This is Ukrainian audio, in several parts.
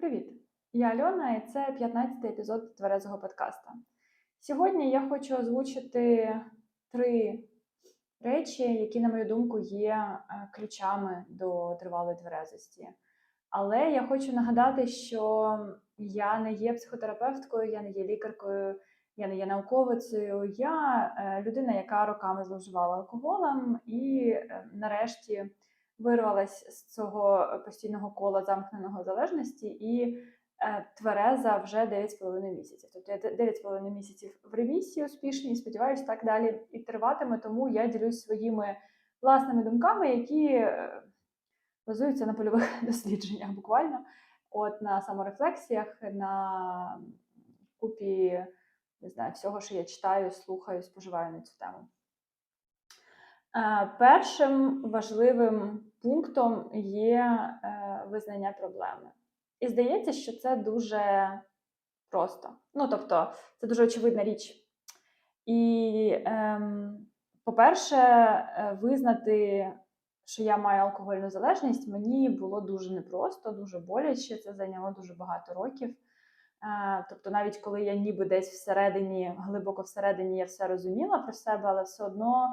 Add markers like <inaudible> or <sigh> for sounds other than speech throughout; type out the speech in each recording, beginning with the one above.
Привіт! Я Альона, і це 15-й епізод тверезого подкаста. Сьогодні я хочу озвучити три речі, які, на мою думку, є е, ключами до тривалої тверезості. Але я хочу нагадати, що я не є психотерапевткою, я не є лікаркою, я не є науковицею. Я е, людина, яка роками зловживала алкоголем, і е, нарешті вирвалась з цього постійного кола замкненого залежності і е, твереза вже 9,5 місяців. Тобто я 9,5 місяців в ремісії успішній, і сподіваюся, так далі і триватиме. Тому я ділюсь своїми власними думками, які е, базуються на польових <laughs> дослідженнях, буквально, от на саморефлексіях, на купі не знаю, всього, що я читаю, слухаю, споживаю на цю тему. Е, Першим важливим пунктом є е, визнання проблеми. І здається, що це дуже просто. Ну, тобто, це дуже очевидна річ. І, ем, по-перше, е, визнати, що я маю алкогольну залежність, мені було дуже непросто, дуже боляче. Це зайняло дуже багато років. Е, Тобто, навіть коли я ніби десь всередині, глибоко всередині, я все розуміла про себе, але все одно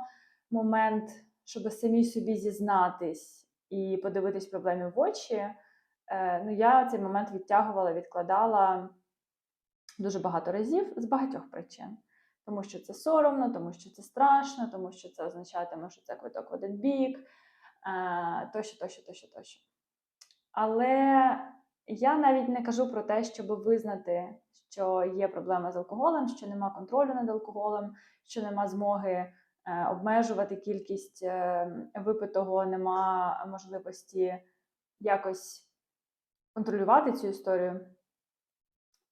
момент, щоб самі собі зізнатись і подивитись проблемі в очі, е, ну я цей момент відтягувала, відкладала дуже багато разів з багатьох причин. Тому що це соромно, тому що це страшно, тому що це означатиме, що це квиток в один бік, е, тощо, тощо, тощо, тощо. Але я навіть не кажу про те, щоб визнати, що є проблема з алкоголем, що нема контролю над алкоголем, що нема змоги обмежувати кількість е, випитого, нема можливості якось контролювати цю історію.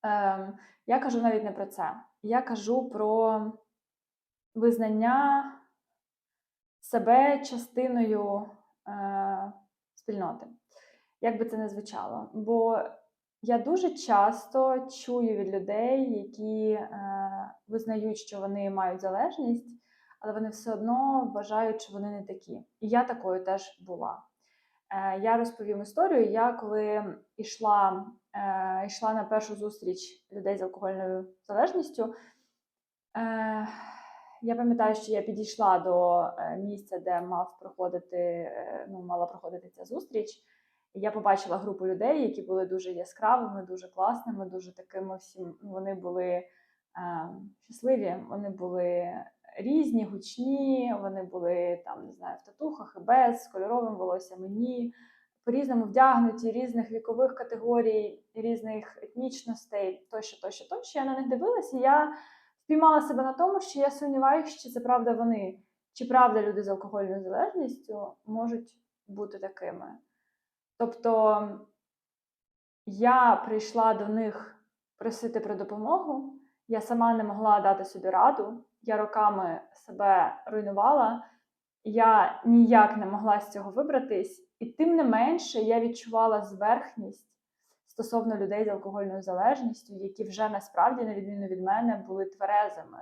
Е, Я кажу навіть не про це. Я кажу про визнання себе частиною е, спільноти. Як би це не звучало. Бо я дуже часто чую від людей, які е, визнають, що вони мають залежність, але вони все одно вважають, що вони не такі. І я такою теж була. Е, я розповім історію. Я коли йшла, е, йшла на першу зустріч людей з алкогольною залежністю, е, я пам'ятаю, що я підійшла до місця, де мав проходити, ну, мала проходити ця зустріч. Я побачила групу людей, які були дуже яскравими, дуже класними, дуже такими всім. ну, Вони були е, щасливі, вони були різні, гучні, вони були там, не знаю, в татухах і без, з кольоровим волоссям і ні, по-різному вдягнуті, різних вікових категорій, різних етнічностей, тощо, тощо, тощо. Я на них дивилася, і я впіймала себе на тому, що я сумніваюся, чи це правда вони, чи правда люди з алкогольною залежністю можуть бути такими. Тобто я прийшла до них просити про допомогу, я сама не могла дати собі раду, я роками себе руйнувала, я ніяк не могла з цього вибратись, і тим не менше я відчувала зверхність стосовно людей з алкогольною залежністю, які вже насправді, на відміну від мене, були тверезими.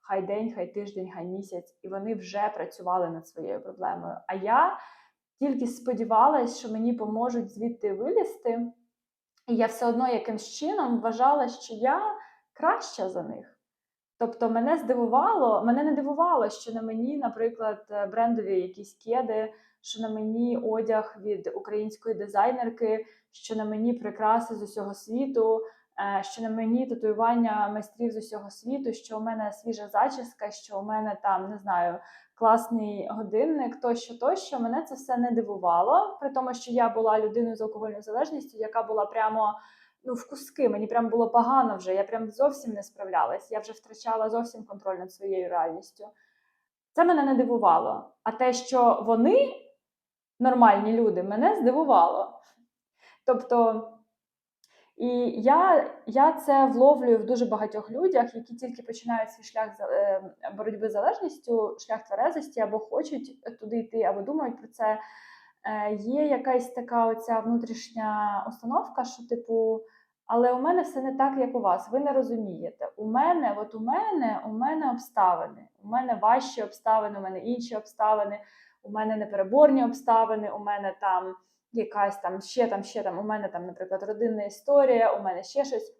Хай день, хай тиждень, хай місяць, і вони вже працювали над своєю проблемою. А я тільки сподівалась, що мені поможуть звідти вилізти, і я все одно якимсь чином вважала, що я краща за них. Тобто мене здивувало, мене не дивувало, що на мені, наприклад, брендові якісь кеди, що на мені одяг від української дизайнерки, що на мені прикраси з усього світу, е, що на мені татуювання майстрів з усього світу, що у мене свіжа зачіска, що у мене там не знаю класний годинник, тощо, тощо. Мене це все не дивувало, при тому, що я була людиною з алкогольною залежністю, яка була прямо ну, в куски. Мені прям було погано вже. Я прям зовсім не справлялась. Я вже втрачала зовсім контроль над своєю реальністю. Це мене не дивувало. А те, що вони нормальні люди, мене здивувало. Тобто. І я я це вловлюю в дуже багатьох людях, які тільки починають свій шлях е, боротьби з залежністю, шлях тверезості, або хочуть туди йти, або думають про це. Е, Є якась така оця внутрішня установка, що, типу, але у мене все не так, як у вас. Ви не розумієте. У мене, от у мене, у мене обставини. У мене важчі обставини, у мене інші обставини, у мене непереборні обставини, у мене там якась там ще там, ще там, у мене там, наприклад, родинна історія, у мене ще щось.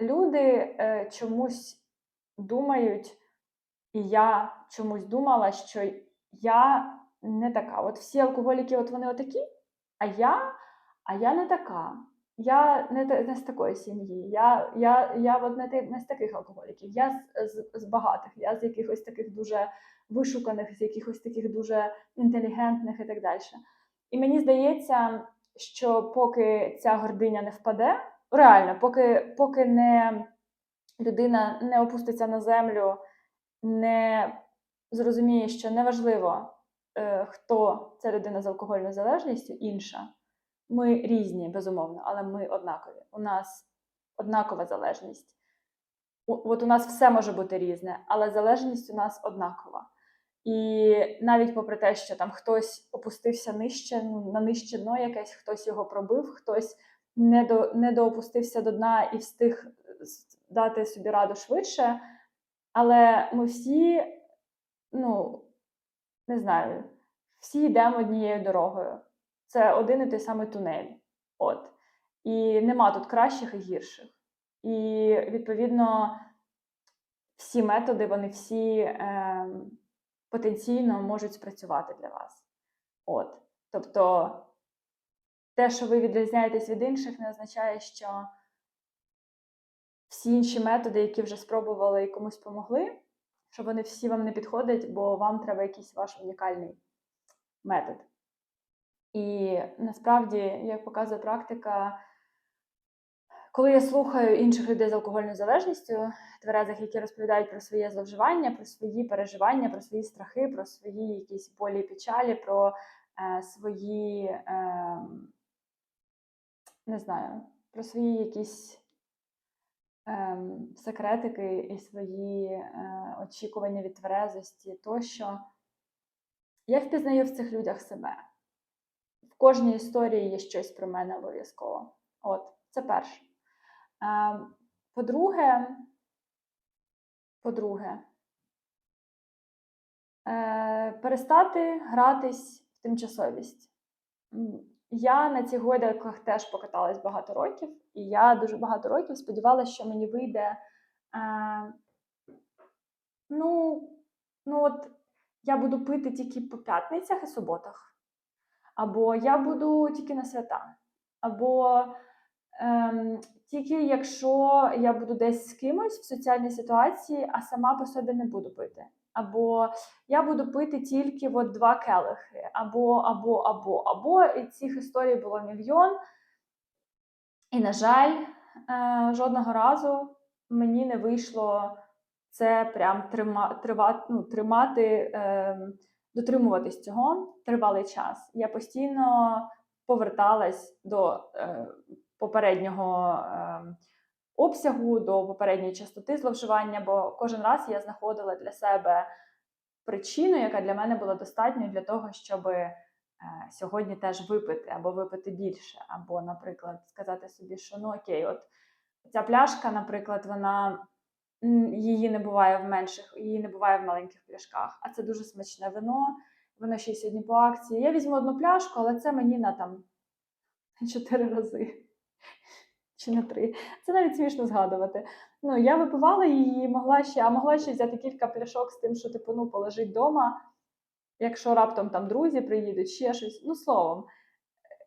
Люди е, чомусь думають, і я чомусь думала, що я не така. От всі алкоголіки, от вони отакі, а я, а я не така. Я не, не з такої сім'ї. Я, я, я от не, не з таких алкоголіків. Я з, з, з багатих, я з якихось таких дуже вишуканих, з якихось таких дуже інтелігентних і так далі. І мені здається, що поки ця гординя не впаде, реально, поки, поки не людина не опуститься на землю, не зрозуміє, що неважливо, е, хто ця людина з алкогольною залежністю, інша. Ми різні, безумовно, але ми однакові. У нас однакова залежність. От у нас все може бути різне, але залежність у нас однакова. І навіть попри те, що там хтось опустився нижче, ну, на нижче дно якесь, хтось його пробив, хтось не, до, не доопустився до дна і встиг дати собі раду швидше. Але ми всі, ну, не знаю, всі йдемо однією дорогою. Це один і той самий тунель. От. І нема тут кращих і гірших. І відповідно всі методи, вони всі е, потенційно можуть спрацювати для вас. От. Тобто, те, що ви відрізняєтесь від інших, не означає, що всі інші методи, які вже спробували і комусь помогли, що вони всі вам не підходять, бо вам треба якийсь ваш унікальний метод. І насправді, як показує практика, коли я слухаю інших людей з алкогольною залежністю, тверезих, які розповідають про своє зловживання, про свої переживання, про свої страхи, про свої якісь болі і печалі, про е, свої, е, не знаю, про свої якісь е, секретики і свої е, очікування від тверезості, тощо я впізнаю в цих людях себе. Кожній історії є щось про мене обов'язково. От, це перше. По-друге, по-друге, е, перестати гратись в тимчасовість. Я на цих гойдалках теж покаталась багато років, і я дуже багато років сподівалася, що мені вийде. Е, ну, ну от я буду пити тільки по п'ятницях і суботах, або я буду тільки на свята, або ем, тільки якщо я буду десь з кимось в соціальній ситуації, а сама по собі не буду пити. Або я буду пити тільки от два келихи, або, або, або, або. І цих історій було мільйон. І, на жаль, е, жодного разу мені не вийшло це прям трима, трива, ну, тримати, е, дотримуватись цього тривалий час. Я постійно поверталась до е, попереднього е, обсягу, до попередньої частоти зловживання, бо кожен раз я знаходила для себе причину, яка для мене була достатньою для того, щоб е, сьогодні теж випити або випити більше, або, наприклад, сказати собі, що ну окей, от ця пляшка, наприклад, вона її не буває в менших, її не буває в маленьких пляшках, а це дуже смачне вино. Воно ще й сьогодні по акції. Я візьму одну пляшку, але це мені на там чотири рази. Чи на три. Це навіть смішно згадувати. Ну, я випивала її, могла ще, а могла ще взяти кілька пляшок з тим, що типу, ну, положить вдома, якщо раптом там друзі приїдуть, ще щось. Ну, словом,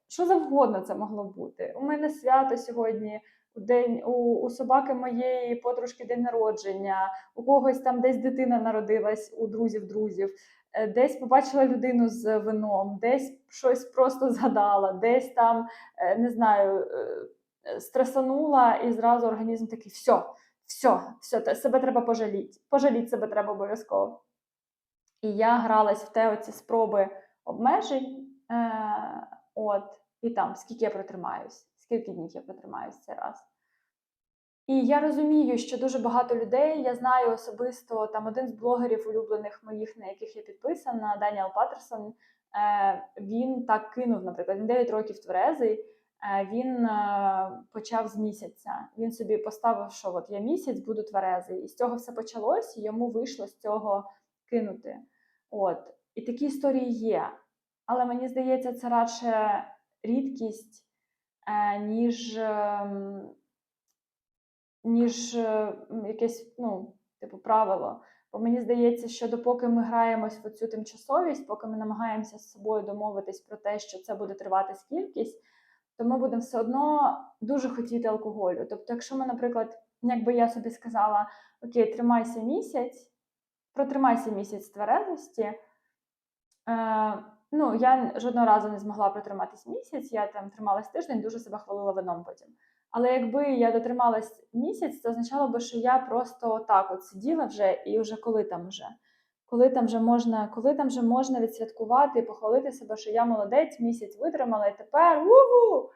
що завгодно це могло бути. У мене свято сьогодні, у день у, у собаки моєї подружки день народження, у когось там десь дитина народилась, у друзів друзів, е, десь побачила людину з вином, десь щось просто <laughs> згадала, десь там, е, не знаю, е, стресанула, і зразу організм такий: все, все, все, себе треба пожаліти. Пожаліти себе треба обов'язково. І я гралась в те оці спроби обмежень. Е, от, і там, скільки я протримаюсь, скільки днів я протримаюсь цей раз. І я розумію, що дуже багато людей, я знаю особисто там один з блогерів улюблених моїх, на яких я підписана, Даніел Паттерсон. Е, він так кинув, наприклад, він 9 років тверезий. Е, він е, почав з місяця. Він собі поставив, що от я місяць буду тверезий. І з цього все почалось, і йому вийшло з цього кинути. От. І такі історії є. Але мені здається, це радше рідкість, ніж, ем, ніж е, якесь, ну, типу, правило. Бо мені здається, що допоки ми граємось в цю тимчасовість, поки ми намагаємося з собою домовитись про те, що це буде тривати скількись, то ми будемо все одно дуже хотіти алкоголю. Тобто, якщо ми, наприклад, якби я собі сказала, окей, тримайся місяць, протримайся місяць тверезості. Е, ну, я жодного разу не змогла протриматись місяць, я там трималась тиждень, дуже себе хвалила вином потім. Але якби я дотрималась місяць, це означало би, що я просто так от сиділа вже, і вже коли там вже. Коли там вже можна, коли там вже можна відсвяткувати і похвалити себе, що я молодець, місяць витримала, і тепер угу!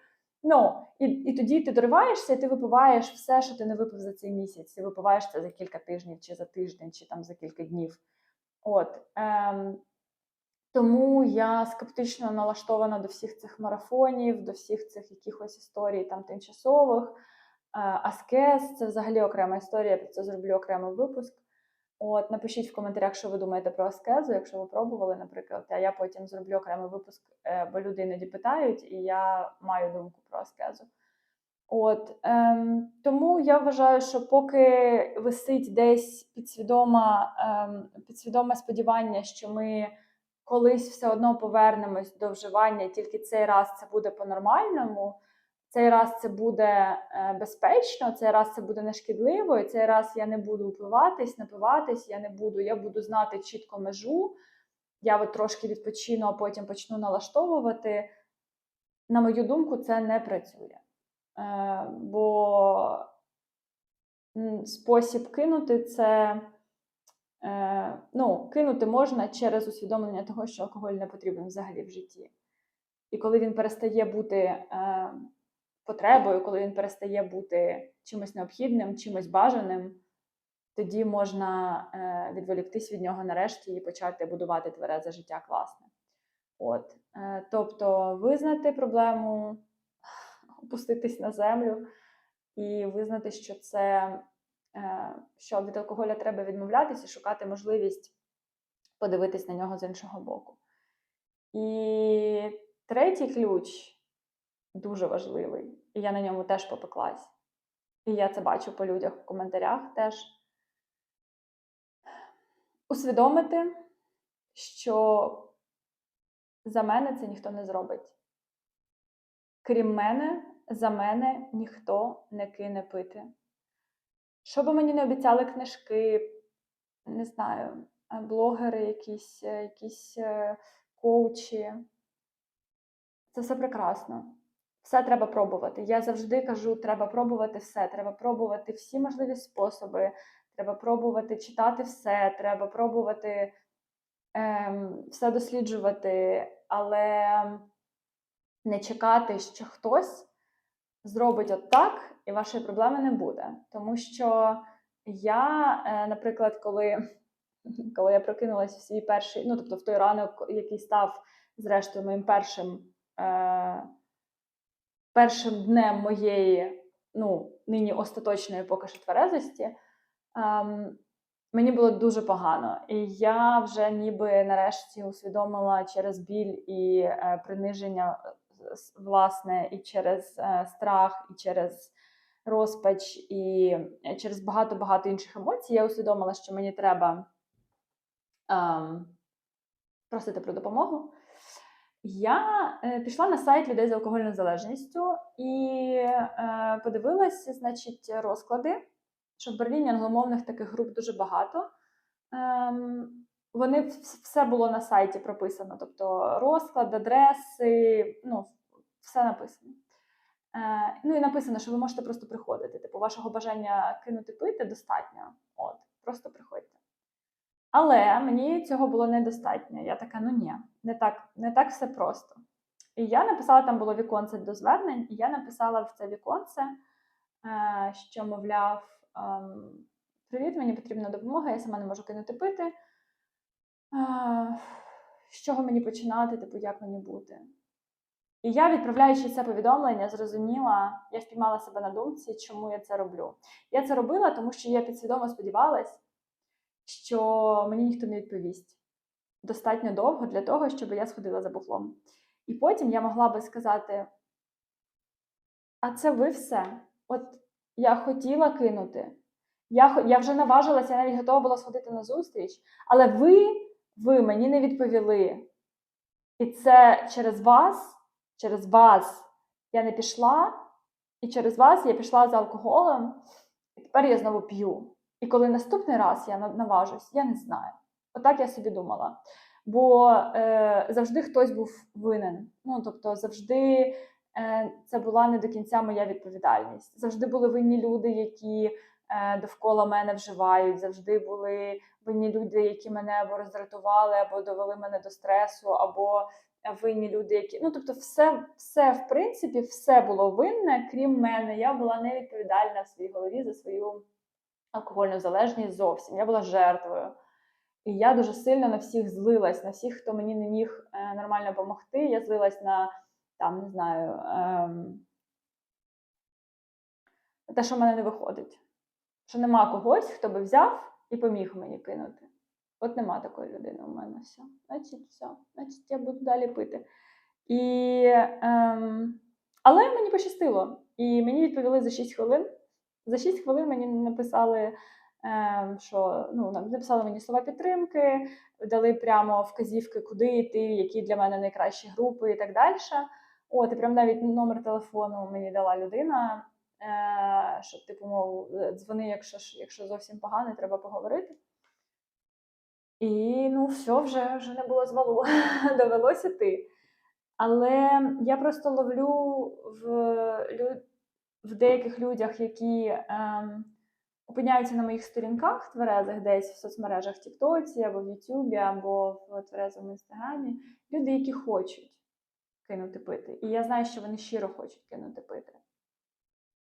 Ну, і, і тоді ти дориваєшся, і ти випиваєш все, що ти не випив за цей місяць. Ти випиваєш це за кілька тижнів, чи за тиждень, чи там за кілька днів. От. Ем, тому я скептично налаштована до всіх цих марафонів, до всіх цих якихось історій там тимчасових. Е, Аскез це взагалі окрема історія, я про це зроблю окремий випуск. От, напишіть в коментарях, що ви думаєте про аскезу, якщо ви пробували, наприклад, а я потім зроблю окремий випуск, е, бо люди іноді питають, і я маю думку про аскезу. От, ем, тому я вважаю, що поки висить десь підсвідома, ем, підсвідоме сподівання, що ми колись все одно повернемось до вживання, тільки цей раз це буде по-нормальному, цей раз це буде е, безпечно, цей раз це буде нешкідливо, і цей раз я не буду впиватись, напиватись, я не буду, я буду знати чітко межу. Я от трошки відпочину, а потім почну налаштовувати. На мою думку, це не працює. Е, бо спосіб кинути це. Е, ну, кинути можна через усвідомлення того, що алкоголь не потрібен взагалі в житті. І коли він перестає бути е, потребою, коли він перестає бути чимось необхідним, чимось бажаним, тоді можна е, відволіктись від нього нарешті і почати будувати тверезе життя класне. От. Тобто визнати проблему, опуститись на землю і визнати, що це що від алкоголя треба відмовлятися і шукати можливість подивитись на нього з іншого боку. І третій ключ дуже важливий, і я на ньому теж попеклась. І я це бачу по людях в коментарях теж. Усвідомити, що за мене це ніхто не зробить. Крім мене, за мене ніхто не кине пити. Що би мені не обіцяли книжки, не знаю, е, блогери, якісь, е, якісь е, коучі. Це все прекрасно. Все треба пробувати. Я завжди кажу, треба пробувати все, треба пробувати всі можливі способи, треба пробувати читати все, треба пробувати ем, все досліджувати, але не чекати, що хтось зробить от так, і вашої проблеми не буде. Тому що я, е, наприклад, коли, <laughs> коли я прокинулася в свій перший, ну тобто в той ранок, який став, зрештою, моїм першим, е, першим днем моєї, ну, нині остаточної поки що тверезості, ем, мені було дуже погано. І я вже ніби нарешті усвідомила через біль і е, приниження власне, і через е, страх, і через розпач, і е, через багато-багато інших емоцій, я усвідомила, що мені треба ем, просити про допомогу. Я е, пішла на сайт людей з алкогольною залежністю і е, подивилася, значить, розклади, що в Берліні англомовних таких груп дуже багато. Ем, вони все було на сайті прописано, тобто розклад, адреси, ну, все написано. Е, ну і написано, що ви можете просто приходити. Типу, вашого бажання кинути пити достатньо. От, просто приходьте. Але мені цього було недостатньо. Я така, ну ні, не так, не так все просто. І я написала, там було віконце до звернень, і я написала в це віконце, е, що, мовляв, ем, привіт, мені потрібна допомога, я сама не можу кинути пити. Е, з чого мені починати, типу, як мені бути? І я, відправляючи це повідомлення, зрозуміла, я впіймала себе на думці, чому я це роблю. Я це робила, тому що я підсвідомо сподівалась, що мені ніхто не відповість достатньо довго для того, щоб я сходила за бухлом. І потім я могла би сказати: а це ви все. От я хотіла кинути. Я, я вже наважилася, я навіть готова була сходити на зустріч, але ви, ви мені не відповіли. І це через вас, через вас я не пішла, і через вас я пішла за алкоголем, і тепер я знову п'ю. І коли наступний раз я на- наважусь, я не знаю. Отак я собі думала. Бо е, завжди хтось був винен. Ну, тобто, завжди е, це була не до кінця моя відповідальність. Завжди були винні люди, які е, довкола мене вживають, завжди були винні люди, які мене або роздратували, або довели мене до стресу, або винні люди, які. Ну, тобто, все, все, в принципі, все було винне, крім мене. Я була невідповідальна в своїй голові за свою алкогольну залежність зовсім. Я була жертвою. І я дуже сильно на всіх злилась, на всіх, хто мені не міг е, нормально допомогти. Я злилась на там, не знаю, ем, те, що в мене не виходить. Що нема когось, хто би взяв і поміг мені кинути. От нема такої людини у мене все. Значить, все. Значить, я буду далі пити. І, ем, але мені пощастило. І мені відповіли за 6 хвилин. За 6 хвилин мені написали, ем, що ну, написали мені слова підтримки, дали прямо вказівки, куди йти, які для мене найкращі групи і так далі. От, і прям навіть номер телефону мені дала людина, е, що, типу, мов, е, дзвони, якщо, якщо зовсім погано, треба поговорити. І ну, все, вже, вже не було звалу, <laughs> довелося йти. Але я просто ловлю в, в деяких людях, які ем, опиняються на моїх сторінках тверезих десь в соцмережах в Тіктоці або в Ютубі, або в тверезому інстаграмі, люди, які хочуть кинути пити. І я знаю, що вони щиро хочуть кинути пити.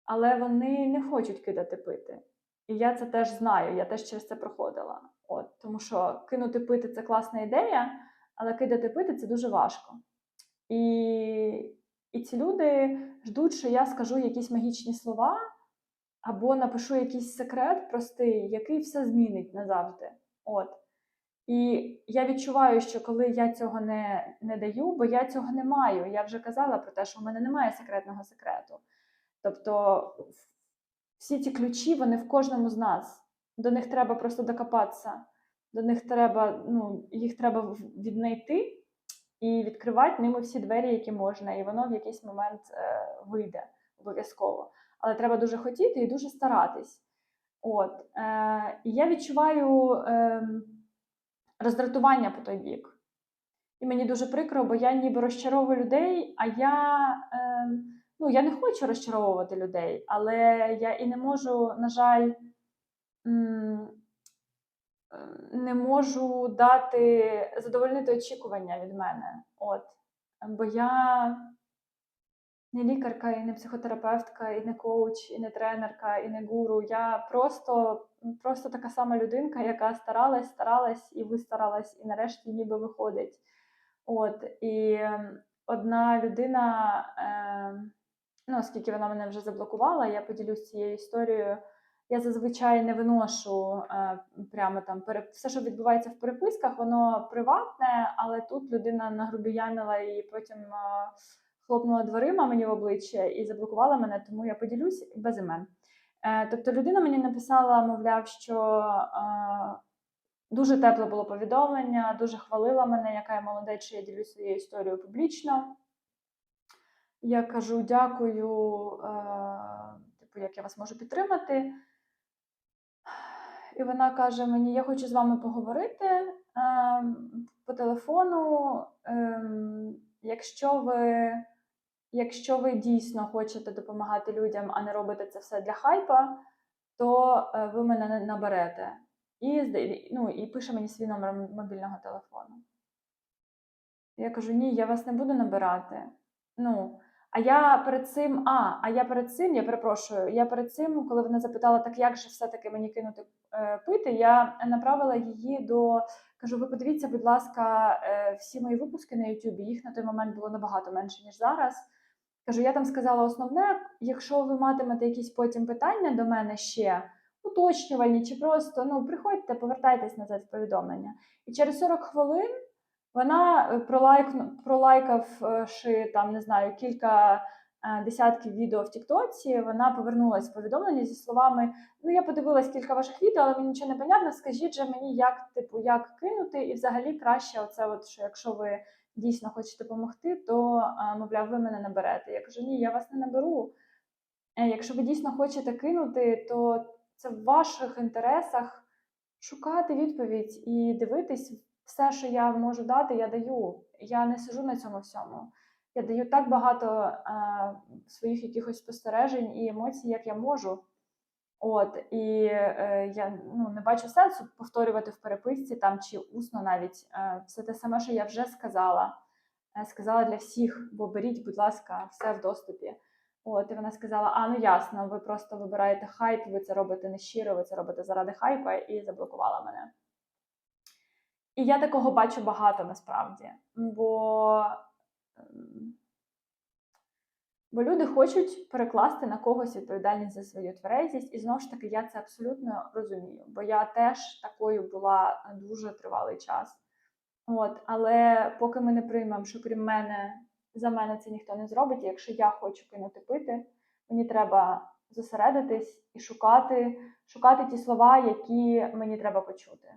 Але вони не хочуть кидати пити. І я це теж знаю, я теж через це проходила. От, тому що кинути пити це класна ідея, але кидати пити це дуже важко. І, і ці люди ждуть, що я скажу якісь магічні слова або напишу якийсь секрет простий, який все змінить назавжди. От. І я відчуваю, що коли я цього не, не даю, бо я цього не маю. Я вже казала про те, що в мене немає секретного секрету. Тобто всі ці ключі, вони в кожному з нас. До них треба просто докопатися. До них треба, ну, їх треба віднайти і відкривати ними всі двері, які можна, і воно в якийсь момент е, вийде обов'язково. Але треба дуже хотіти і дуже старатись. От. Е, і я відчуваю е, роздратування по той бік. І мені дуже прикро, бо я ніби розчаровую людей, а я, е, ну, я не хочу розчаровувати людей, але я і не можу, на жаль, не можу дати задовольнити очікування від мене. От. Бо я не лікарка, і не психотерапевтка, і не коуч, і не тренерка, і не гуру. Я просто, просто така сама людинка, яка старалась, старалась і вистаралась, і нарешті ніби виходить. От, і ем, одна людина, е, ну, оскільки вона мене вже заблокувала, я поділюсь цією історією. Я зазвичай не виношу е, прямо там все, що відбувається в переписках, воно приватне, але тут людина нагрубіянила і потім е, хлопнула дверима мені в обличчя і заблокувала мене, тому я поділюсь без імен. Е, тобто людина мені написала, мовляв, що дуже тепле було повідомлення, дуже хвалила мене, яка я молодець, що я ділюсь своєю історією публічно. Я кажу дякую, типу, як я вас можу підтримати. І вона каже мені: Я хочу з вами поговорити е, по телефону. ем, якщо ви, якщо ви дійсно хочете допомагати людям, а не робите це все для хайпа, то е, ви мене не наберете. І, ну, і пише мені свій номер мобільного телефону. Я кажу: ні, я вас не буду набирати. Ну, а я перед цим, а, а я перед цим, я перепрошую, я перед цим, коли вона запитала, так як же все-таки мені кинути е, пити, я направила її до. Кажу, ви подивіться, будь ласка, е, всі мої випуски на Ютубі, їх на той момент було набагато менше, ніж зараз. Кажу, я там сказала основне, якщо ви матимете якісь потім питання до мене ще, уточнювальні, чи просто ну, приходьте, повертайтесь назад в повідомлення. І через 40 хвилин Вона е, пролайкну, пролайкавши там, не знаю, кілька е, десятків відео в Тіктоці, вона повернулася в повідомлення зі словами: Ну, я подивилась кілька ваших відео, але мені нічого не понятно. Скажіть же мені, як типу, як кинути, і взагалі краще, оце, от, що якщо ви дійсно хочете допомогти, то е, мовляв, ви мене наберете. Я кажу, ні, я вас не наберу. Е, Якщо ви дійсно хочете кинути, то це в ваших інтересах шукати відповідь і дивитись все, що я можу дати, я даю. Я не сижу на цьому всьому. Я даю так багато е, своїх якихось спостережень і емоцій, як я можу. От, і е, я ну, не бачу сенсу повторювати в переписці там чи усно навіть е, все те саме, що я вже сказала. Е, сказала для всіх, бо беріть, будь ласка, все в доступі. От, і вона сказала: А, ну ясно, ви просто вибираєте хайп, ви це робите не щиро, ви це робите заради хайпа, і заблокувала мене. І я такого бачу багато насправді. Бо, ем, бо люди хочуть перекласти на когось відповідальність за свою тверезість, і знову ж таки, я це абсолютно розумію, бо я теж такою була дуже тривалий час. От, але поки ми не приймемо, що крім мене, за мене це ніхто не зробить. Якщо я хочу кинути пити, мені треба зосередитись і шукати, шукати ті слова, які мені треба почути.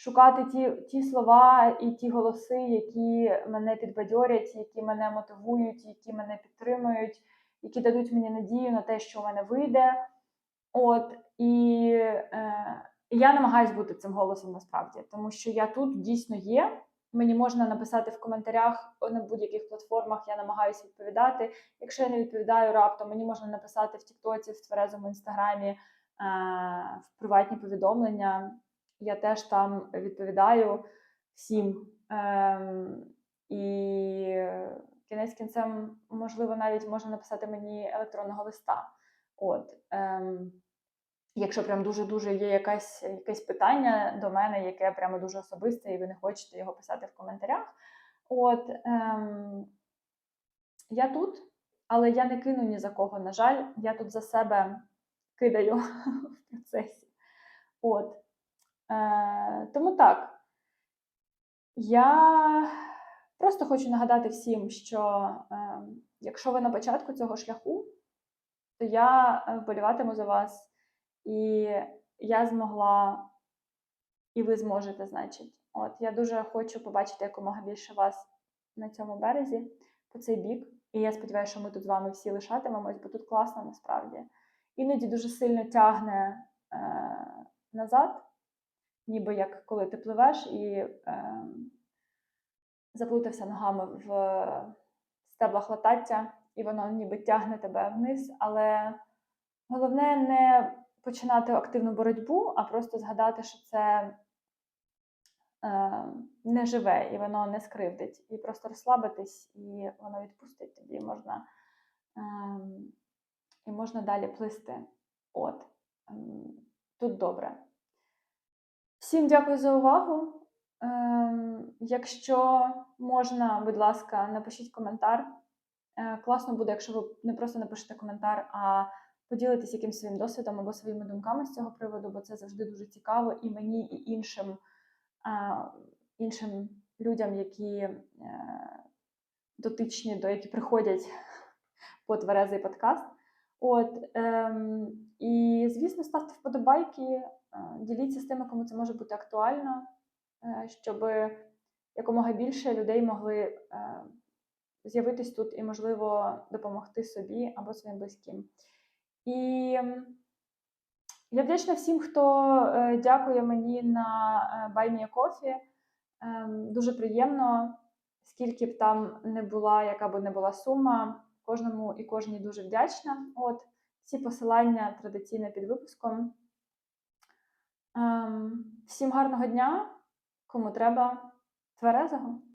Шукати ті, ті слова і ті голоси, які мене підбадьорять, які мене мотивують, які мене підтримують, які дадуть мені надію на те, що в мене вийде. От і е, я намагаюсь бути цим голосом насправді, тому що я тут дійсно є. Мені можна написати в коментарях на будь-яких платформах, я намагаюся відповідати. Якщо я не відповідаю раптом, мені можна написати в Тіктоці, в тверезому інстаграмі, е, в приватні повідомлення. Я теж там відповідаю всім. Ем, і кінець кінцем, можливо, навіть можна написати мені електронного листа. От. Ем, Якщо прям дуже-дуже є якась, якесь питання до мене, яке прямо дуже особисте, і ви не хочете його писати в коментарях. От ем, я тут, але я не кину ні за кого. На жаль, я тут за себе кидаю <laughs> в процесі. От. Е, тому так. Я просто хочу нагадати всім, що е, якщо ви на початку цього шляху, то я е, вболіватиму за вас. І я змогла, і ви зможете, значить. От я дуже хочу побачити якомога більше вас на цьому березі, по цей бік. І я сподіваюся, що ми тут з вами всі лишатимемось, бо тут класно насправді. Іноді дуже сильно тягне е, назад, ніби як коли ти пливеш і е, заплутався ногами в стеблах латаття, і воно ніби тягне тебе вниз. Але головне не починати активну боротьбу, а просто згадати, що це е, не живе і воно не скривдить. І просто розслабитись, і воно відпустить тоді можна е, і можна далі плисти. От. Тут добре. Всім дякую за увагу. Е, якщо можна, будь ласка, напишіть коментар. Е, класно буде, якщо ви не просто напишете коментар, а поділитись якимсь своїм досвідом або своїми думками з цього приводу, бо це завжди дуже цікаво і мені, і іншим а, іншим людям, які е, дотичні до які приходять по тверезий подкаст. От, ем, І, звісно, ставте вподобайки, е, діліться з тими, кому це може бути актуально, е, щоб якомога більше людей могли е, з'явитись тут і, можливо, допомогти собі або своїм близьким. І я вдячна всім, хто е, дякує мені на Coffee. Ем, дуже приємно, скільки б там не була, яка б не була сума, кожному і кожній дуже вдячна. От, всі посилання традиційно під випуском. Ем, всім гарного дня, кому треба, тверезого.